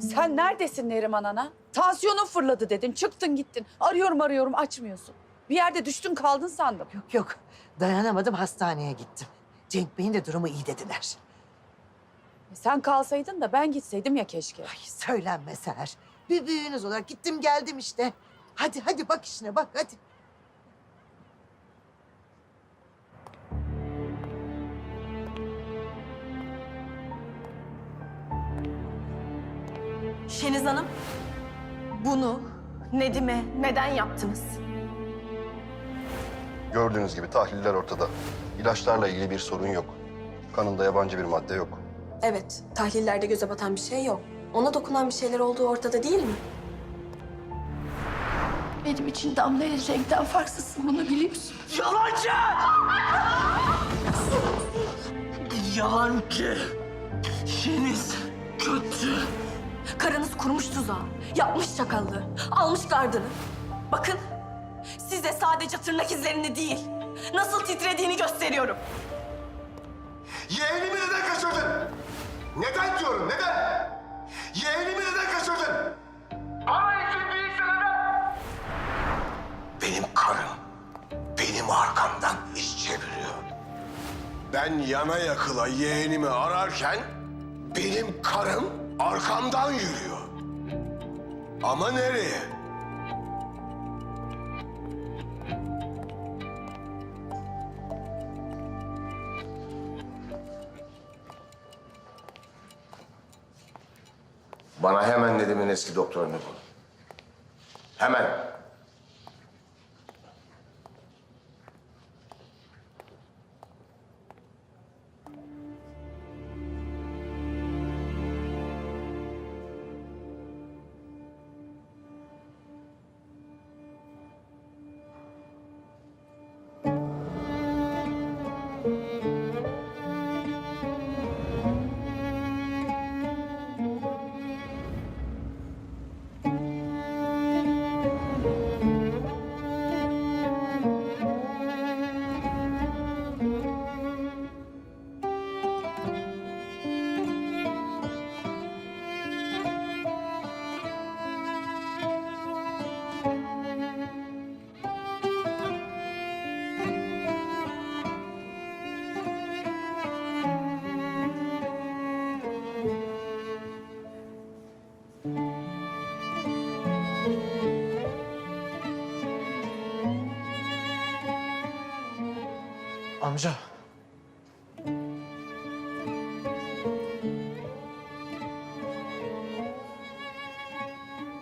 Sen neredesin Neriman Ana? Tansiyonun fırladı dedin. Çıktın gittin. Arıyorum arıyorum açmıyorsun. Bir yerde düştün kaldın sandım. Yok yok dayanamadım hastaneye gittim. Cenk Bey'in de durumu iyi dediler. E Sen kalsaydın da ben gitseydim ya keşke. Ay söylenme Seher. Bir büyüğünüz olarak gittim geldim işte. Hadi hadi bak işine bak hadi. Şeniz Hanım, bunu Nedim'e neden yaptınız? Gördüğünüz gibi tahliller ortada. İlaçlarla ilgili bir sorun yok. Kanında yabancı bir madde yok. Evet, tahlillerde göze batan bir şey yok. Ona dokunan bir şeyler olduğu ortada değil mi? Benim için Damla ile renkten farksızsın bunu biliyorsun. Yalancı! Yalancı! Şeniz kötü. Karınız kurmuş tuzağı, yapmış çakallığı, almış gardını. Bakın, size sadece tırnak izlerini değil, nasıl titrediğini gösteriyorum. Yeğenimi neden kaçırdın? Neden diyorum, neden? Yeğenimi neden kaçırdın? Para için değilse neden? Benim karım, benim arkamdan iş çeviriyor. Ben yana yakıla yeğenimi ararken, benim karım arkamdan yürüyor. Ama nereye? Bana hemen Nedim'in eski doktorunu bul. Hemen. Amca.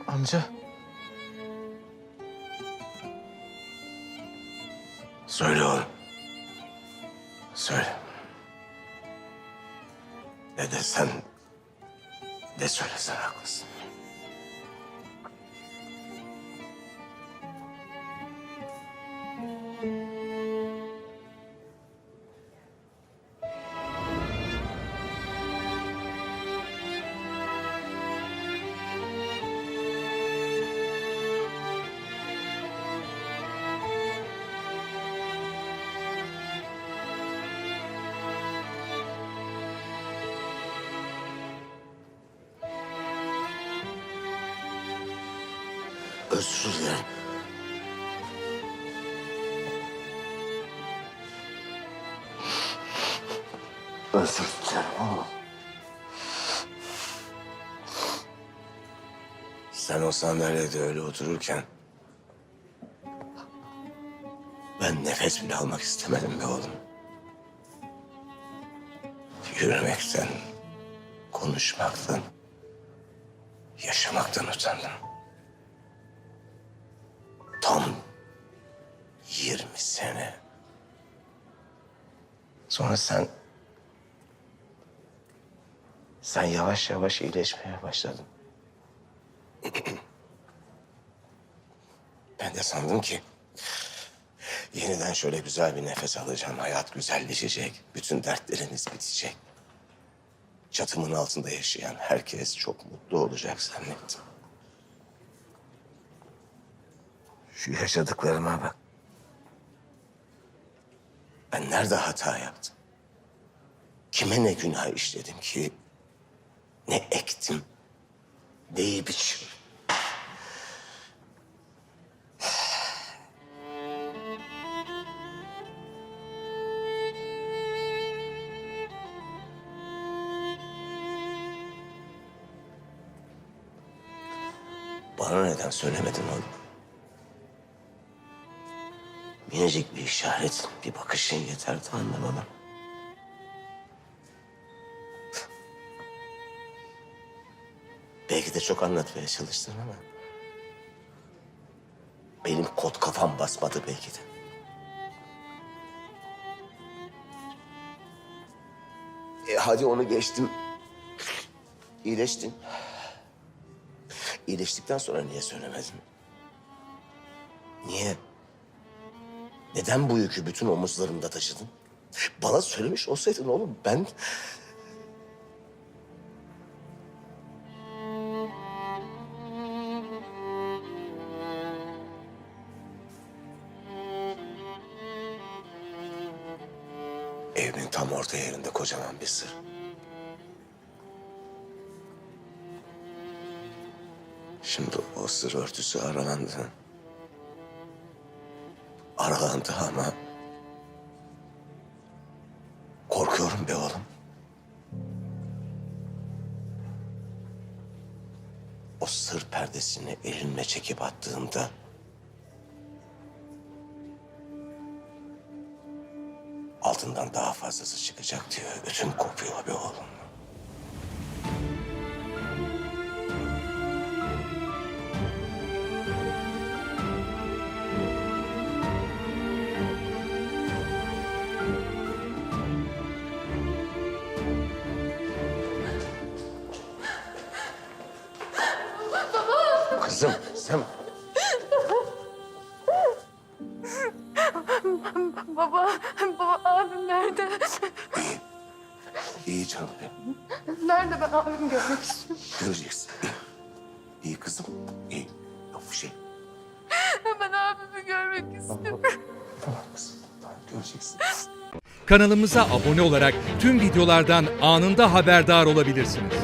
Amca. Söyle oğlum. Söyle. Ne desen, ne söylesen haklısın. Özür dilerim oğlum. Sen o sandalyede öyle otururken... ...ben nefes bile almak istemedim be oğlum. Yürümekten, konuşmaktan, yaşamaktan utandım. Tam 20 sene. Sonra sen... Sen yavaş yavaş iyileşmeye başladın. ben de sandım ki... ...yeniden şöyle güzel bir nefes alacağım. Hayat güzelleşecek. Bütün dertlerimiz bitecek. Çatımın altında yaşayan herkes çok mutlu olacak zannettim. Şu yaşadıklarıma bak. Ben nerede hata yaptım? Kime ne günah işledim ki? Ne ektim, neyi biçim? Bana neden söylemedin oğlum? Minicik bir işaret, bir bakışın yeterdi anlamama. De çok anlatmaya çalıştın ama... Benim kot kafam basmadı belki de. E hadi onu geçtim. İyileştin. İyileştikten sonra niye söylemedin? Niye? Neden bu yükü bütün omuzlarında taşıdın? Bana söylemiş olsaydın oğlum ben... Evimin tam orta yerinde kocaman bir sır. Şimdi o sır örtüsü aralandı. Aralandı ama... Korkuyorum be oğlum. O sır perdesini elinle çekip attığında... Altından daha fazlası çıkacak diye ötüm kopuyor be oğlum. Kızım sen... Baba, baba abim nerede? İyi. Canım benim. Nerede ben abimi görmek istiyorum. Göreceksin. İyi. İyi kızım. İyi. Yok bir şey. Ben abimi görmek istiyorum. Tamam kızım. Tamam göreceksin. Kanalımıza abone olarak tüm videolardan anında haberdar olabilirsiniz.